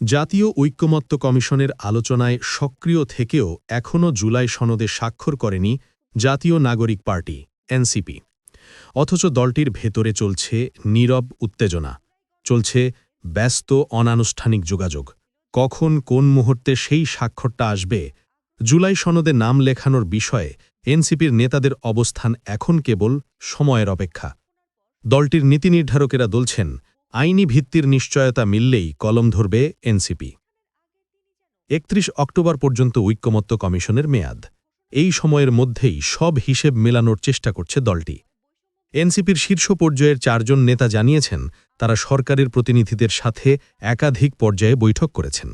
জাতীয় ঐক্যমত্য কমিশনের আলোচনায় সক্রিয় থেকেও এখনও জুলাই সনদে স্বাক্ষর করেনি জাতীয় নাগরিক পার্টি, এনসিপি। অথচ দলটির ভেতরে চলছে নীরব উত্তেজনা। চলছে ব্যস্ত, অনানুষ্ঠানিক যোগাযোগ। কখন কোন মুহূর্তে সেই স্বাক্ষরটা আসবে, জুলাই সনদে নাম লেখানোর বিষয়ে এনসিপির নেতাদের অবস্থান এখন কেবল সময়ের অপেক্ষা। দলটির নীতি নির্ধারকেরা বলছেন আইনি ভিত্তির নিশ্চয়তা মিললেই কলম ধরবে এনসিপি। একত্রিশ অক্টোবর পর্যন্ত ঐক্যমত্য কমিশনের মেয়াদ। এই সময়ের মধ্যেই সব হিসেব মেলানোর চেষ্টা করছে দলটি। এনসিপির শীর্ষ পর্যায়ের চারজন নেতা জানিয়েছেন, তারা সরকারের প্রতিনিধিদের সাথে একাধিক পর্যায়ে বৈঠক করেছেন।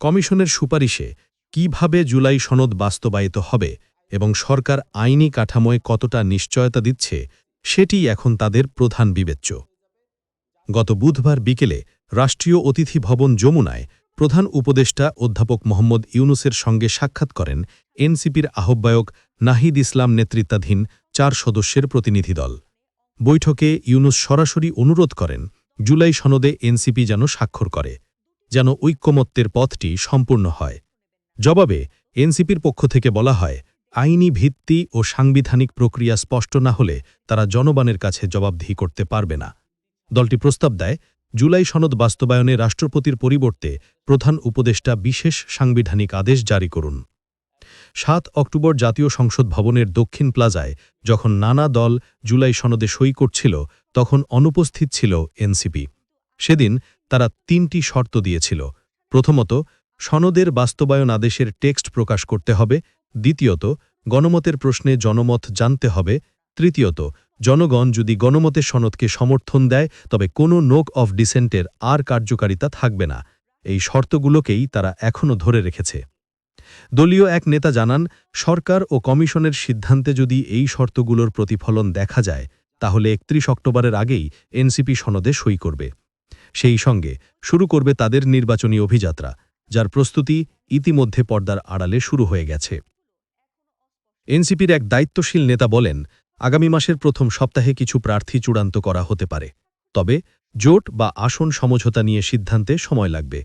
কমিশনের সুপারিশে কীভাবে জুলাই সনদ বাস্তবায়িত হবে এবং সরকার আইনি কাঠামোয় কতটা নিশ্চয়তা দিচ্ছে, সেটি এখন তাদের প্রধান বিবেচ্য। গত বুধবার বিকেলে রাষ্ট্রীয় অতিথি ভবন যমুনায় প্রধান উপদেষ্টা অধ্যাপক মোহাম্মদ ইউনুসের সঙ্গে সাক্ষাৎ করেন এনসিপির আহ্বায়ক নাহিদ ইসলাম নেতৃত্বাধীন চার সদস্যের প্রতিনিধি দল বৈঠকে ইউনুস সরাসরি অনুরোধ করেন, জুলাই সনদে এনসিপি যেন স্বাক্ষর করে, যেন ঐক্যমত্যের পথটি সম্পূর্ণ হয়। জবাবে এনসিপির পক্ষ থেকে বলা হয়, আইনি ভিত্তি ও সাংবিধানিক প্রক্রিয়া স্পষ্ট না হলে তারা জনগণের কাছে জবাবদিহি করতে পারবে না। দলটি প্রস্তাব দেয়, জুলাই সনদ বাস্তবায়নে রাষ্ট্রপতির পরিবর্তে প্রধান উপদেষ্টা বিশেষ সাংবিধানিক আদেশ জারি করুন। সাত অক্টোবর জাতীয় সংসদ ভবনের দক্ষিণ প্লাজায় যখন নানা দল জুলাই সনদে সই করছিল, তখন অনুপস্থিত ছিল এনসিপি। সেদিন তারা তিনটি শর্ত দিয়েছিল। প্রথমত, সনদের বাস্তবায়ন আদেশের টেক্সট প্রকাশ করতে হবে। দ্বিতীয়ত, গণমতের প্রশ্নে জনমত জানতে হবে। তৃতীয়ত জনগণ যদি গণমতে সনদকে সমর্থন দেয়, তবে কোনো নোক অফ ডিসেন্টের আর কার্যকারিতা থাকবে না। এই শর্তগুলোকেই তারা এখনও ধরে রেখেছে। দলীয় এক নেতা জানান, সরকার ও কমিশনের সিদ্ধান্তে যদি এই শর্তগুলোর প্রতিফলন দেখা যায়, তাহলে একত্রিশ অক্টোবরের আগেই এনসিপি সনদে সই করবে। সেই সঙ্গে শুরু করবে তাদের নির্বাচনী অভিযাত্রা, যার প্রস্তুতি ইতিমধ্যে পর্দার আড়ালে শুরু হয়ে গেছে। এনসিপির এক দায়িত্বশীল নেতা বলেন আগামী মাসের প্রথম সপ্তাহে কিছু প্রার্থী চূড়ান্ত করা হতে পারে। তবে, জোট বা আসন সমঝোতা নিয়ে সিদ্ধান্তে সময় লাগবে।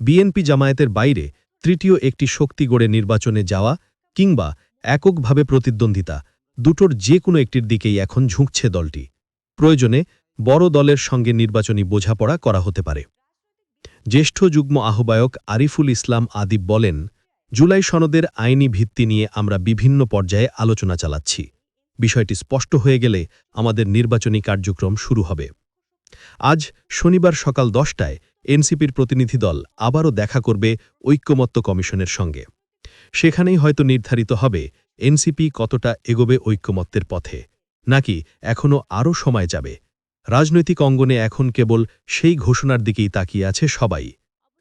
বিএনপি জামায়াতের বাইরে তৃতীয় একটি শক্তি গড়ে নির্বাচনে যাওয়া কিংবা এককভাবে প্রতিদ্বন্দ্বিতা, দুটোর যে কোনো একটির দিকেই এখন ঝুঁকছে দলটি। প্রয়োজনে বড় দলের সঙ্গে নির্বাচনী বোঝাপড়া করা হতে পারে। জ্যেষ্ঠ যুগ্ম আহ্বায়ক আরিফুল ইসলাম আদিব বলেন, জুলাই সনদের আইনি ভিত্তি নিয়ে আমরা বিভিন্ন পর্যায়ে আলোচনা চালাচ্ছি। বিষয়টি স্পষ্ট হয়ে গেলে আমাদের নির্বাচনী কার্যক্রম শুরু হবে। আজ শনিবার সকাল দশটায় এনসিপির প্রতিনিধি দল আবারও দেখা করবে ঐক্যমত্য কমিশনের সঙ্গে। সেখানেই হয়তো নির্ধারিত হবে এনসিপি কতটা এগোবে ঐক্যমত্যের পথে। নাকি এখনও আরও সময় যাবে? রাজনৈতিক অঙ্গনে এখন কেবল সেই ঘোষণার দিকেই তাকিয়ে আছে সবাই।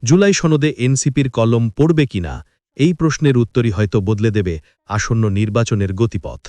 জুলাই সনদে এনসিপির কলম পড়বে কিনা, এই প্রশ্নের উত্তরই হয়তো বদলে দেবে আসন্ন নির্বাচনের গতিপথ।